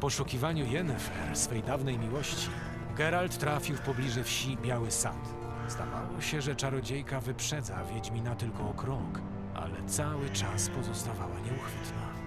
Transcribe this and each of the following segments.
poszukiwaniu Yennefer, swej dawnej miłości, Geralt trafił w pobliże wsi Biały Sad. Zdawało się, że czarodziejka wyprzedza Wiedźmina tylko o krok, ale cały czas pozostawała nieuchwytna.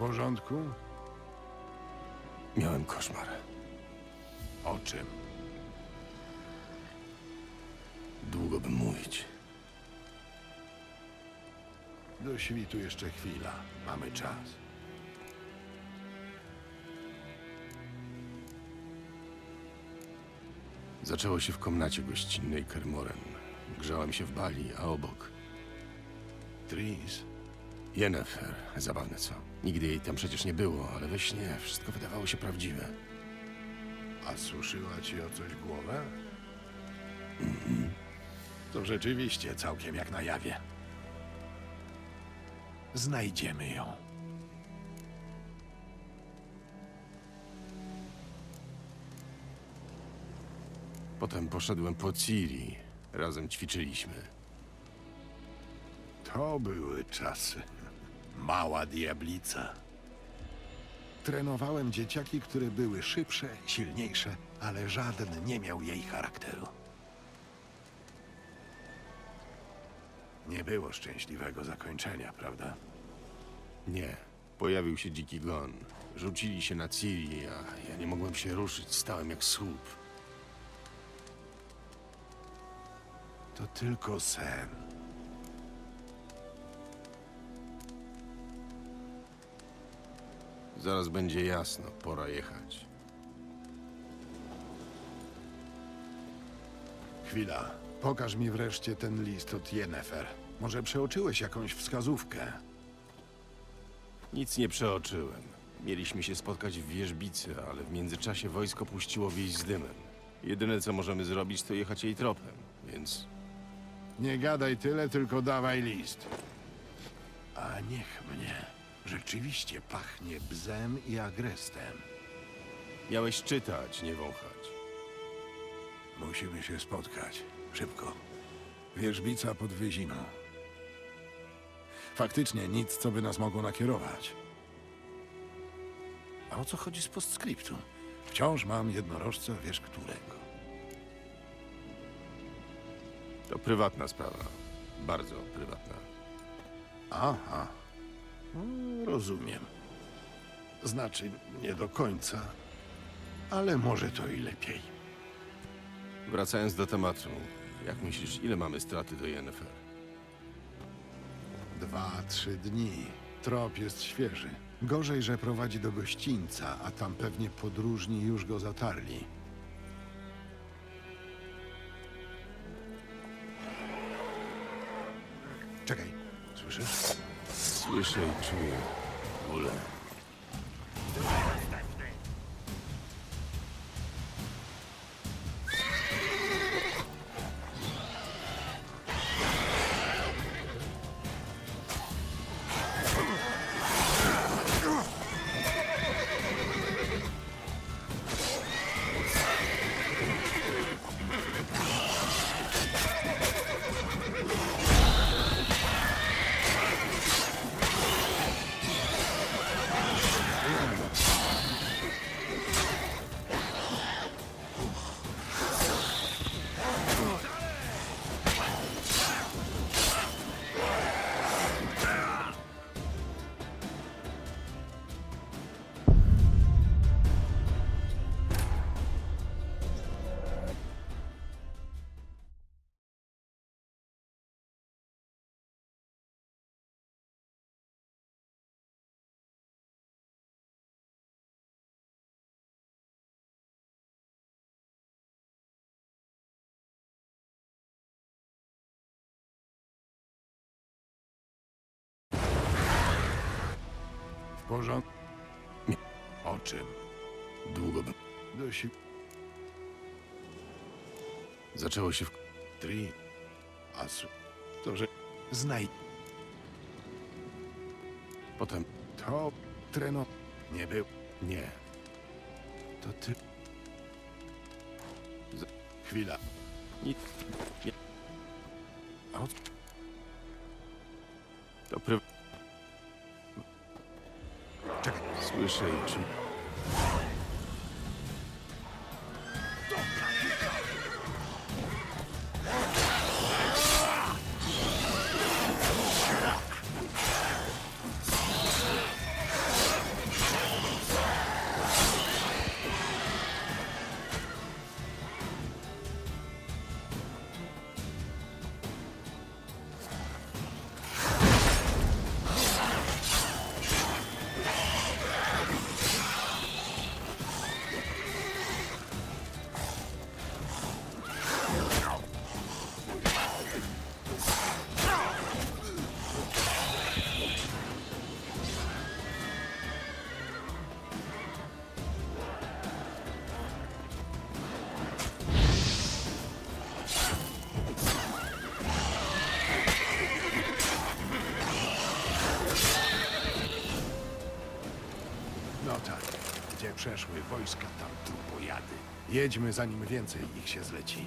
Porządku? Miałem koszmar. O czym? Długo bym mówić. Do świtu jeszcze chwila. Mamy czas. Zaczęło się w komnacie gościnnej Kermoren. Grzałem się w bali, a obok Tris, Yennefer. Zabawne co? Nigdy jej tam przecież nie było, ale we śnie wszystko wydawało się prawdziwe. a suszyła ci o coś głowę? To rzeczywiście całkiem jak na jawie. Znajdziemy ją. Potem poszedłem po Ciri. Razem ćwiczyliśmy. To były czasy. Mała diablica. Trenowałem dzieciaki, które były szybsze, silniejsze, ale żaden nie miał jej charakteru. Nie było szczęśliwego zakończenia, prawda? Nie. Pojawił się dziki gon. Rzucili się na Ciri, a ja nie mogłem się ruszyć. Stałem jak słup. To tylko sen. Zaraz będzie jasno. Pora jechać. Chwila. Pokaż mi wreszcie ten list od Yennefer. Może przeoczyłeś jakąś wskazówkę? Nic nie przeoczyłem. Mieliśmy się spotkać w wieżbicy, ale w międzyczasie wojsko puściło wieś z dymem. Jedyne co możemy zrobić, to jechać jej tropem, więc Nie gadaj tyle, tylko dawaj list. A niech mnie. Rzeczywiście pachnie bzem i agrestem. miałeś czytać, nie wąchać. Musimy się spotkać. Szybko. Wierzbica pod Wyziną. Faktycznie nic, co by nas mogło nakierować. A o co chodzi z postscriptum? Wciąż mam jednorożca, wiesz którego. To prywatna sprawa. Bardzo prywatna. Aha. No, rozumiem. Znaczy, nie do końca, ale może to i lepiej. Wracając do tematu, jak myślisz, ile mamy straty do Yennefer? Dwa, trzy dni. Trop jest świeży. Gorzej, że prowadzi do gościńca, a tam pewnie podróżni już go zatarli. высокие. Porząd... O czym? Długo by... Dosi... Zaczęło się w... Tri... Asu... To, że... Znaj... Potem... To... Treno... Nie był... Nie. To ty... Chwila. Nic. Nie. O... To pry... Słyszę i. przeszły wojska, tam trupojady. Jedźmy, zanim więcej ich się zleci.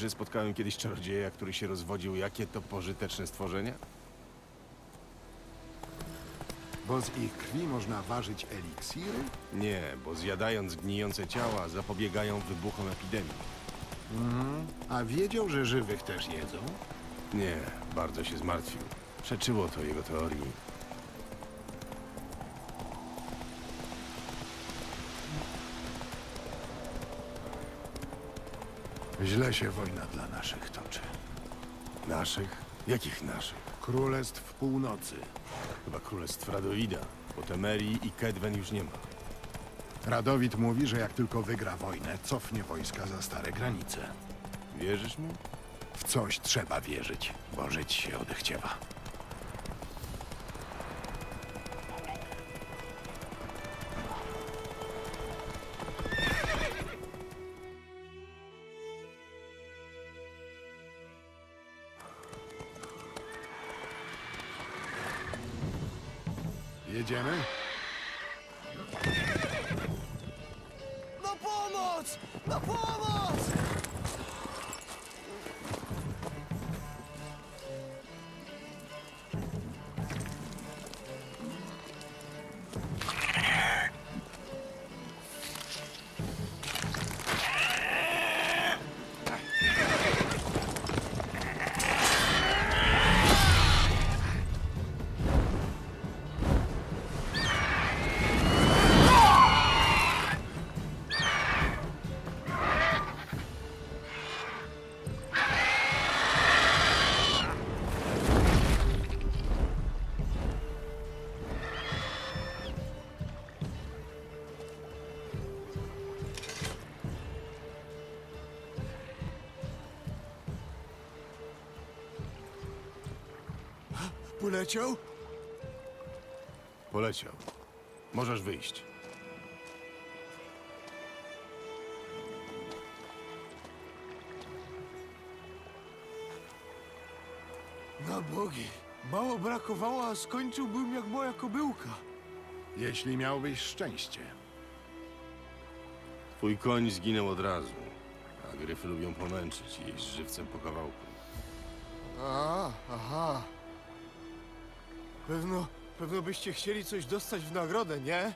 Że spotkałem kiedyś czarodzieja, który się rozwodził. Jakie to pożyteczne stworzenia? Bo z ich krwi można ważyć eliksiry? Nie, bo zjadając gnijące ciała zapobiegają wybuchom epidemii. A wiedział, że żywych też jedzą? Nie, bardzo się zmartwił. Przeczyło to jego teorii. Źle się wojna dla naszych toczy. Naszych? Jakich naszych? Królestw północy. Chyba królestw Radoida, bo Temerii i Kedwen już nie ma. Radowid mówi, że jak tylko wygra wojnę, cofnie wojska za stare granice. Wierzysz mu? W coś trzeba wierzyć, bo żyć się odechciewa. Jedziemy? Na pomoc! Na pomoc! Poleciał? Poleciał. Możesz wyjść. Na bogi. Mało brakowało, a skończyłbym jak moja kobyłka. Jeśli miałbyś szczęście. Twój koń zginął od razu, a gryfy lubią pomęczyć i jeść żywcem po kawałku. A, aha. Pewno, pewno byście chcieli coś dostać w nagrodę, nie?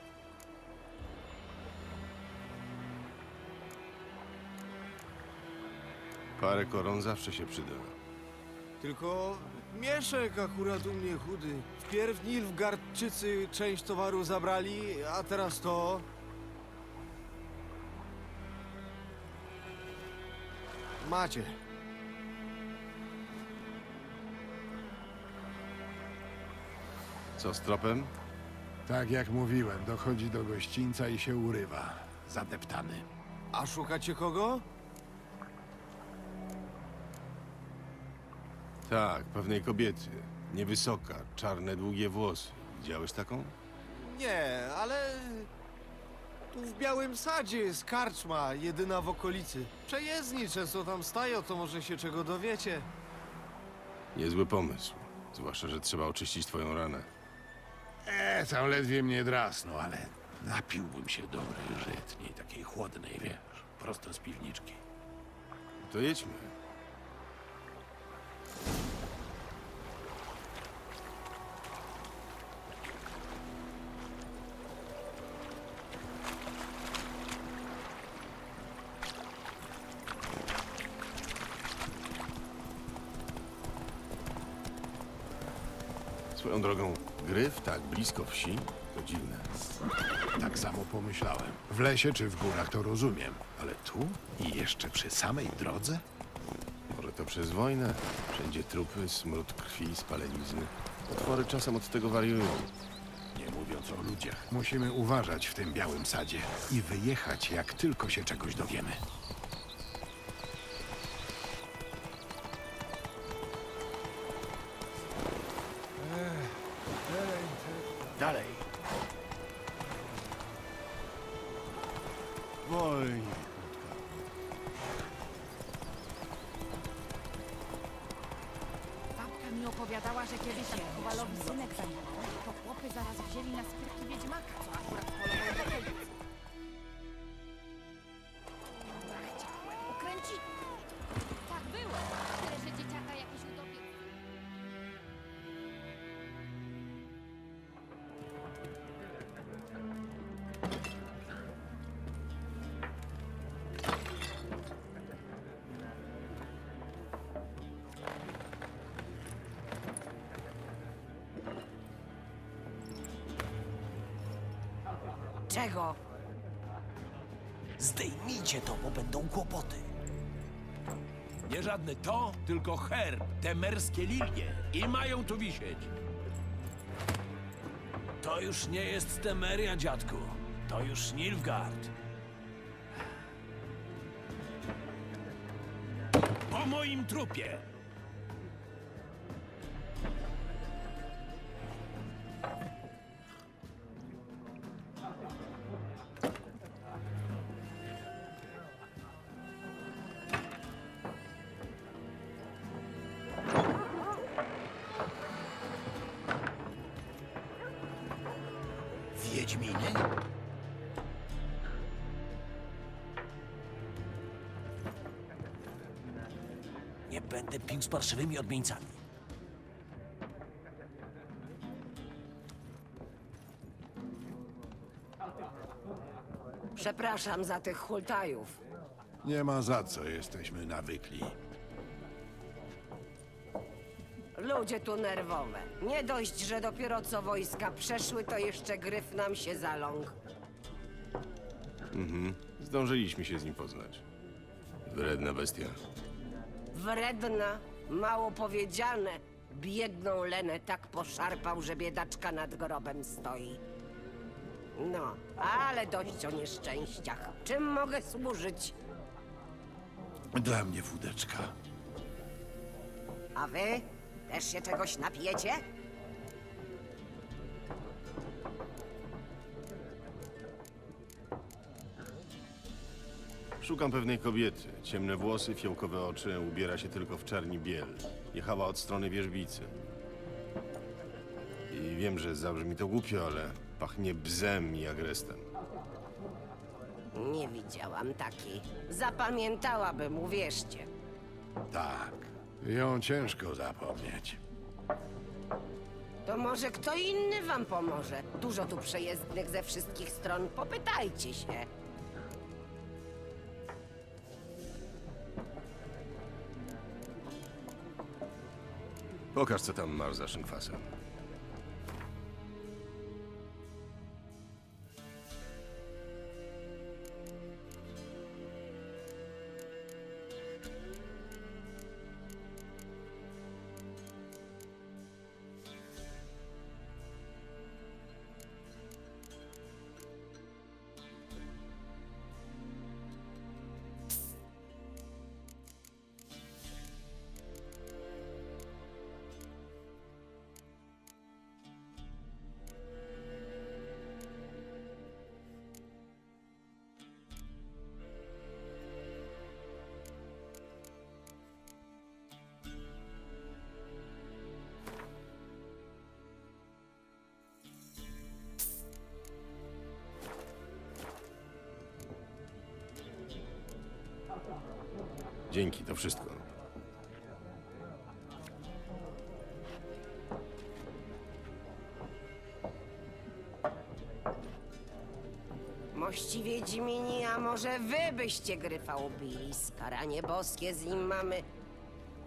Parę koron zawsze się przyda. Tylko mieszek akurat u mnie chudy. Wpierw Nilfgaardczycy część towaru zabrali, a teraz to... Macie. Co z tropem? Tak jak mówiłem, dochodzi do gościńca i się urywa. Zadeptany. A szukacie kogo? Tak, pewnej kobiety. Niewysoka, czarne, długie włosy. Widziałeś taką? Nie, ale... Tu w Białym Sadzie jest karczma, jedyna w okolicy. Przejezdni często tam stają, to może się czego dowiecie. Niezły pomysł. Zwłaszcza, że trzeba oczyścić twoją ranę. E, tam ledwie mnie drasnął, ale napiłbym się dobrej żytniej, takiej chłodnej, wiesz, prosto z piwniczki. To jedźmy. Tak blisko wsi to dziwne. Tak samo pomyślałem. W lesie czy w górach to rozumiem, ale tu i jeszcze przy samej drodze? Może to przez wojnę? Wszędzie trupy, smród krwi, spalenizny. Potwory czasem od tego wariują. Nie mówiąc o ludziach. Musimy uważać w tym białym sadzie i wyjechać, jak tylko się czegoś dowiemy. Zdejmijcie to, bo będą kłopoty. Nie żadne to, tylko herb, te merskie lilie. I mają tu wisieć. To już nie jest Temeria, dziadku. To już Nilfgaard. Po moim trupie. Będę pił z parszywymi odmieńcami. Przepraszam za tych hultajów. Nie ma za co, jesteśmy nawykli. Ludzie tu nerwowe. Nie dość, że dopiero co wojska przeszły, to jeszcze gryf nam się zaląkł. Zdążyliśmy się z nim poznać. Wredna bestia. Wredna, mało powiedziane. Biedną Lenę tak poszarpał, że biedaczka nad grobem stoi. No, ale dość o nieszczęściach. Czym mogę służyć? Dla mnie wódeczka. A wy? Też się czegoś napijecie? Szukam pewnej kobiety. Ciemne włosy, fiołkowe oczy, ubiera się tylko w czarni biel. Jechała od strony wierzbicy. I wiem, że zabrzmi to głupio, ale pachnie bzem i agrestem. Nie widziałam takiej. Zapamiętałabym, uwierzcie. Tak. Ją ciężko zapomnieć. To może kto inny wam pomoże? Dużo tu przejezdnych ze wszystkich stron. Popytajcie się. Pokaż, co tam masz za szynkwasem. Dzięki, to wszystko. Mości Wiedźmini, a może wy byście gryfa ubili? Skaranie boskie z nim mamy.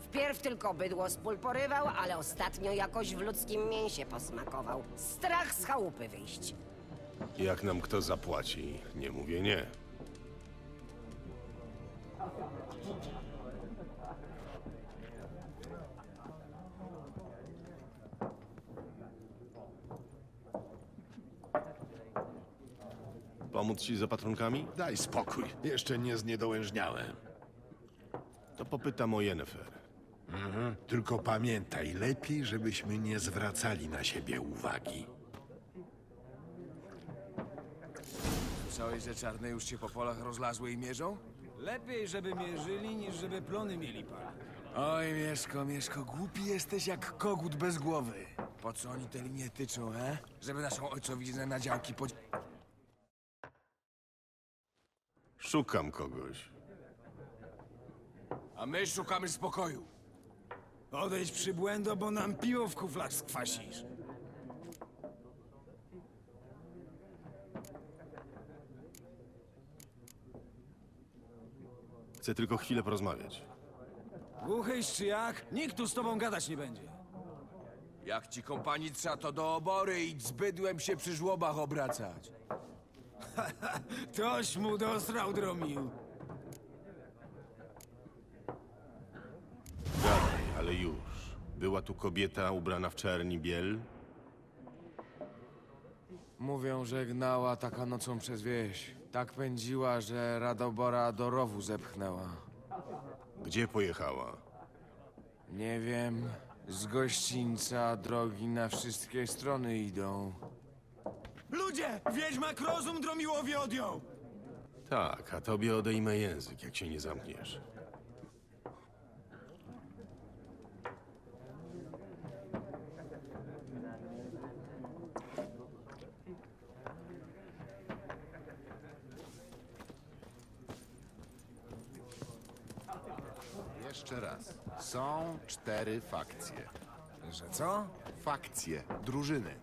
Wpierw tylko bydło z pól porywał, ale ostatnio jakoś w ludzkim mięsie posmakował. Strach z chałupy wyjść. Jak nam kto zapłaci, nie mówię nie. Pomóc ci z opatrunkami? Daj spokój, jeszcze nie zniedołężniałem. To popytam o Yennefer. Tylko pamiętaj, lepiej, żebyśmy nie zwracali na siebie uwagi. Słyszałeś, że czarne już się po polach rozlazły i mierzą? Lepiej, żeby mierzyli, niż żeby plony mieli pan. Oj, Mieszko, Mieszko, głupi jesteś jak kogut bez głowy. Po co oni te linie tyczą, he? Żeby naszą ojcowiznę na działki pod... Szukam kogoś. A my szukamy spokoju. Odejdź przybłędo, bo nam piwo w kuflach skwasisz. Chcę tylko chwilę porozmawiać. Głuchyś czy jak? Nikt tu z tobą gadać nie będzie. Jak ci kompanica, to do obory i z bydłem się przy żłobach obracać. Toś mu dosrał, dromił. Gadaj, ale już. Była tu kobieta ubrana w czerni biel? Mówią, że gnała taka nocą przez wieś. Tak pędziła, że Radobora do rowu zepchnęła. Gdzie pojechała? Nie wiem, z gościńca drogi na wszystkie strony idą. Ludzie! Wiedźmak rozum dromiłowi odjął! Tak, a tobie odejmę język, jak się nie zamkniesz. Jeszcze raz. Są cztery fakcje. Że co? Fakcje, drużyny.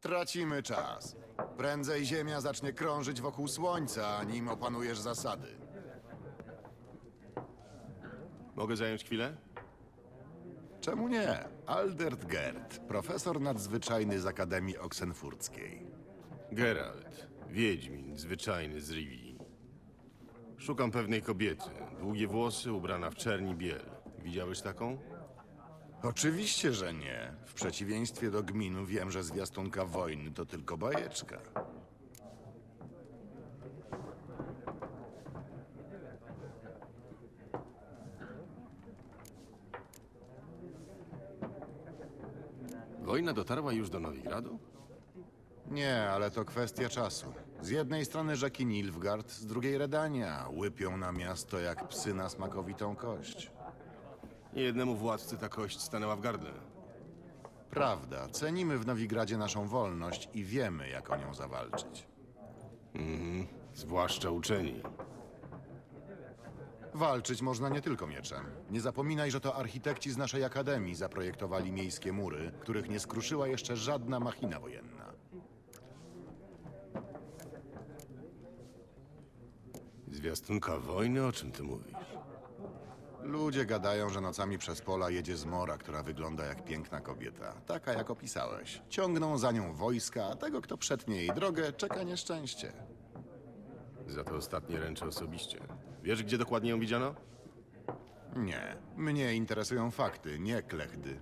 Tracimy czas. Prędzej Ziemia zacznie krążyć wokół Słońca, nim opanujesz zasady. Mogę zająć chwilę? Czemu nie? Aldert Gerd, profesor nadzwyczajny z Akademii Oksenfurckiej. Geralt, wiedźmin, zwyczajny z Rivii. Szukam pewnej kobiety. Długie włosy, ubrana w czerni biel. Widziałeś taką? Oczywiście, że nie. W przeciwieństwie do gminu wiem, że zwiastunka wojny to tylko bajeczka. Wojna dotarła już do Nowigradu? Nie, ale to kwestia czasu. Z jednej strony rzeki Nilfgaard, z drugiej Redania. Łypią na miasto jak psy na smakowitą kość. Jednemu władcy ta kość stanęła w gardle. Prawda, cenimy w Nowigradzie naszą wolność i wiemy, jak o nią zawalczyć. Zwłaszcza uczeni. Walczyć można nie tylko mieczem. Nie zapominaj, że to architekci z naszej akademii zaprojektowali miejskie mury, których nie skruszyła jeszcze żadna machina wojenna. Zwiastunka wojny? O czym ty mówisz? Ludzie gadają, że nocami przez pola jedzie zmora, która wygląda jak piękna kobieta. Taka, jak opisałeś. Ciągną za nią wojska, a tego, kto przetnie jej drogę, czeka nieszczęście. Za to ostatnie ręczę osobiście. Wiesz, gdzie dokładnie ją widziano? Nie, mnie interesują fakty, nie klechdy.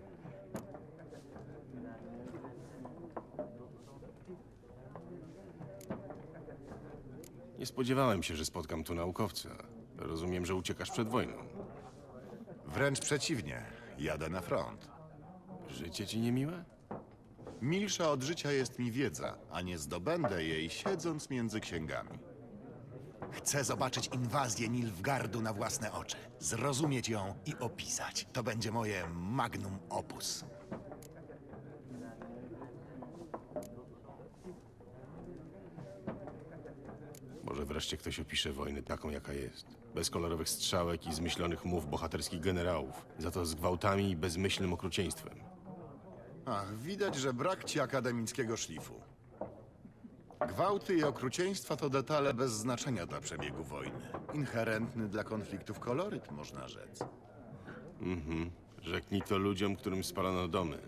Nie spodziewałem się, że spotkam tu naukowca. Rozumiem, że uciekasz przed wojną. Wręcz przeciwnie, jadę na front. Życie ci niemiłe? Milsza od życia jest mi wiedza, a nie zdobędę jej siedząc między księgami. Chcę zobaczyć inwazję Nilfgardu na własne oczy, zrozumieć ją i opisać. To będzie moje magnum opus. Może wreszcie ktoś opisze wojnę taką, jaka jest. Bez kolorowych strzałek i zmyślonych mów bohaterskich generałów. Za to z gwałtami i bezmyślnym okrucieństwem. Ach, widać, że brak ci akademickiego szlifu. Gwałty i okrucieństwa to detale bez znaczenia dla przebiegu wojny. Inherentny dla konfliktów koloryt, można rzec. Rzeknij to ludziom, którym spalono domy.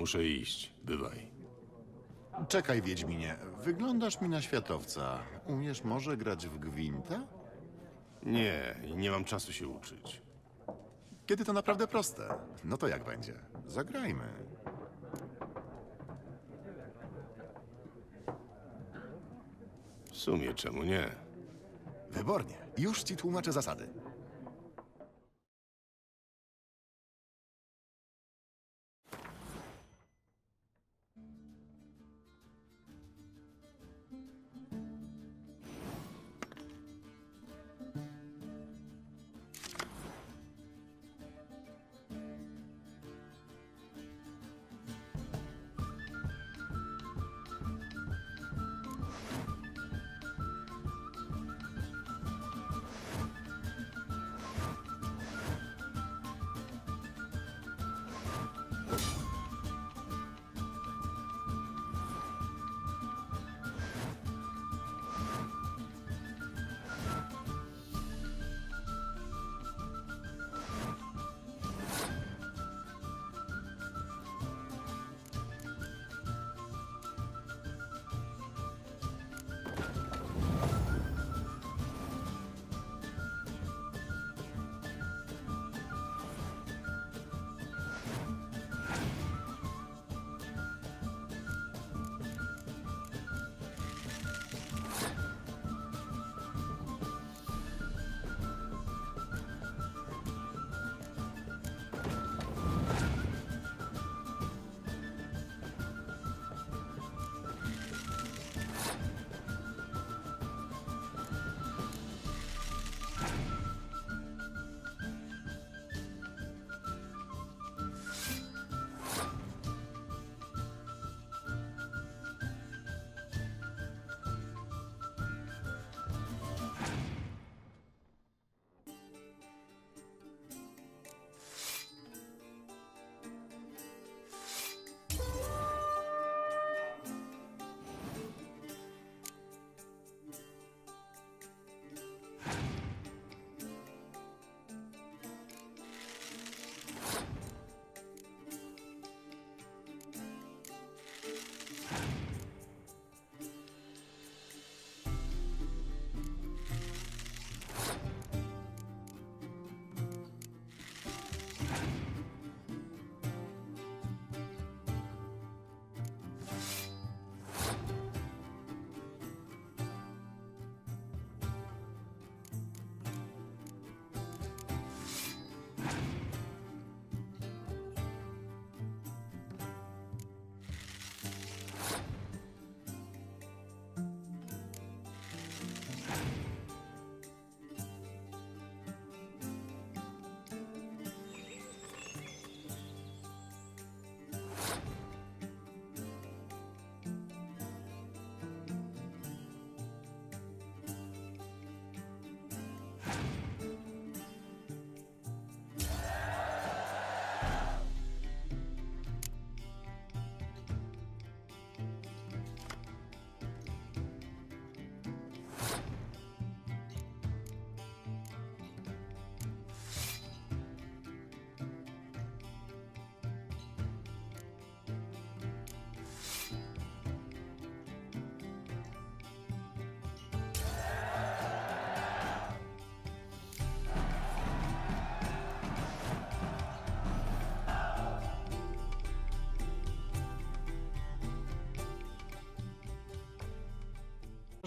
Muszę iść. Bywaj. Czekaj, Wiedźminie. Wyglądasz mi na światowca. Umiesz może grać w gwinta? Nie, nie mam czasu się uczyć. Kiedy to naprawdę proste. No to jak będzie? Zagrajmy. W sumie czemu nie? Wybornie. Już ci tłumaczę zasady.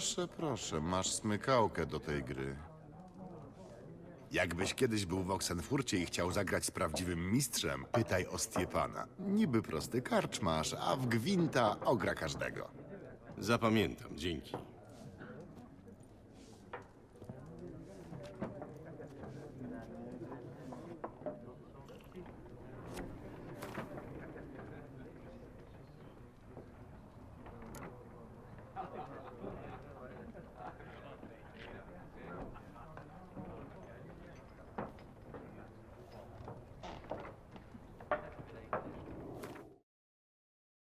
Proszę, proszę, masz smykałkę do tej gry. Jakbyś kiedyś był w Oxenfurcie i chciał zagrać z prawdziwym mistrzem, pytaj o Stiepana. Niby prosty karczmasz, a w gwinta ogra każdego. Zapamiętam, dzięki.